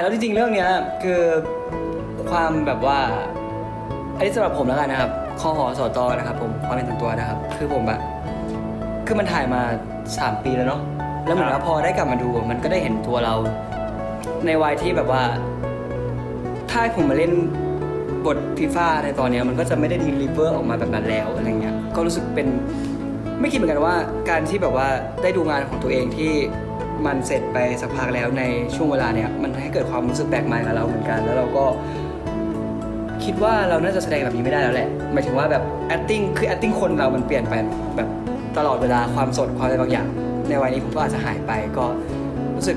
แล้วจริงๆเรื่องเนี้ยคือความแบบว่าอันนี้สำหรับผมแล้วกันนะครับคอหอสอตอนะครับผมความเป็นส่วนตัวนะครับ คือผมแบบคือมันถ่ายมา 3 ปีแล้วเนาะแล้วเหมือนว่าพอได้กลับมาดูมันก็ได้เห็นตัวเรา ในวัยที่แบบว่า ถ้าให้ผมมาเล่นบทฟีฟ่าในตอนเนี้ยมันก็จะไม่ได้ดีลิเวอร์ออกมาแบบนั้นแล้วอะไรเงี้ยก็รู้สึกเป็นไม่คิดเหมือนกันว่าการที่แบบว่าได้ดูงานของตัวเองที่ มันเสร็จไปสักพักแล้วในช่วงเวลาเนี้ยมันให้เกิดความรู้สึกแปลกใหม่กับเราเหมือนกัน แล้วเราก็คิดว่าเราน่าจะแสดงแบบนี้ไม่ได้แล้วแหละหมายถึงว่าแบบ acting คือ acting คนเรามันเปลี่ยนไปแบบตลอดเวลาความสดความอะไรบางอย่าง ในวัยนี้ผมก็อาจจะหายไปก็รู้สึก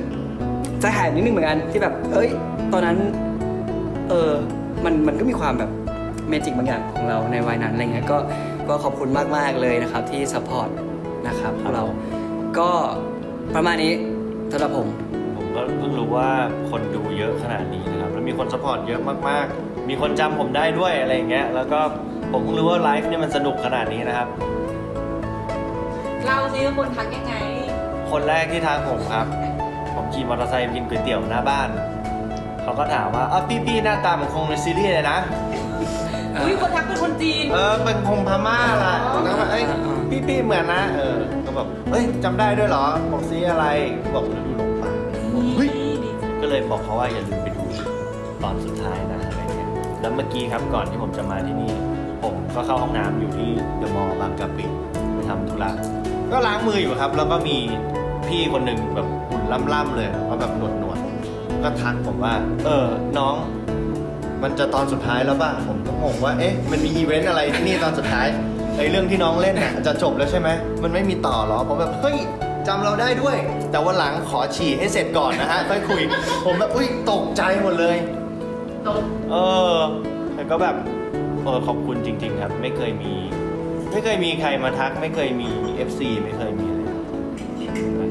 ใจหายนิดนึงเหมือนกันที่แบบ เอ้ย ตอนนั้น เออมันมันก็มีความแบบเมจิกบางอย่างของเราในวัยนั้นอะไรเงี้ยก็ก็ขอบคุณมาก ๆ เลยนะครับที่สปอร์ตนะครับเราก็ ประมาณนี้สำหรับผม ผมก็เพิ่งรู้ว่าคนดูเยอะขนาดนี้นะครับแล้วมีคนสปอร์ตเยอะมากๆ มีคนจำผมได้ด้วยอะไรอย่างเงี้ยแล้วก็ผมเพิ่งรู้ว่าไลฟ์เนี่ยมันสนุกขนาดนี้นะครับเล่าซิว่าคนทักยังไง คนแรกที่ทักผมครับ ผมขี่มอเตอร์ไซค์ไปกินก๋วยเตี๋ยวหน้าบ้าน เขาก็ถามว่าอ๋อพี่พี่ๆหน้าตาเหมือนคงในซีรีส์เลยนะ อุ้ยคนทักเป็นคนจีน เออเป็นคงพม่าล่ะแล้วแบบเอ้ยพี่พี่ๆเหมือนนะ เออก็ แบบเฮ้ยจำได้ด้วยเหรอบอกซีอะไรบอกฤดูหลงป่าเฮ้ยก็เลยบอกเขาว่าอย่าลืมไปดูตอนสุดท้ายนะอะไรเงี้ยแล้วเมื่อกี้ครับก่อนที่ผมจะมาที่นี่ ผมก็เข้าห้องน้ำอยู่ที่เดอะมอลล์บางกะปิไปทำธุระก็ล้างมืออยู่ครับ แล้วก็มีพี่คนหนึ่งแบบหุ่นล่ำๆเลยว่าแบบหนวดหนวดๆก็ทักผมว่า เออน้อง มันจะตอนสุดท้ายแล้วป่ะผมก็งงว่า เอ๊ะ มันมีอีเวนต์อะไรที่นี่ตอนสุดท้าย ไอ้เรื่องที่น้องเล่นน่ะจะจบแล้วใช่ไหมมันไม่มีต่อเหรอผมแบบเฮ้ยจำเราได้ด้วย แต่วันหลังขอฉี่ให้เสร็จก่อนนะฮะค่อยคุย ผมแบบอุ้ยตกใจหมดเลย ตกเออแต่ก็แบบเออขอบคุณจริง ๆ ครับ ไม่เคยมี ไม่เคยมีใครมาทัก ไม่เคยมี FC ไม่เคยมีอะไรนะครับ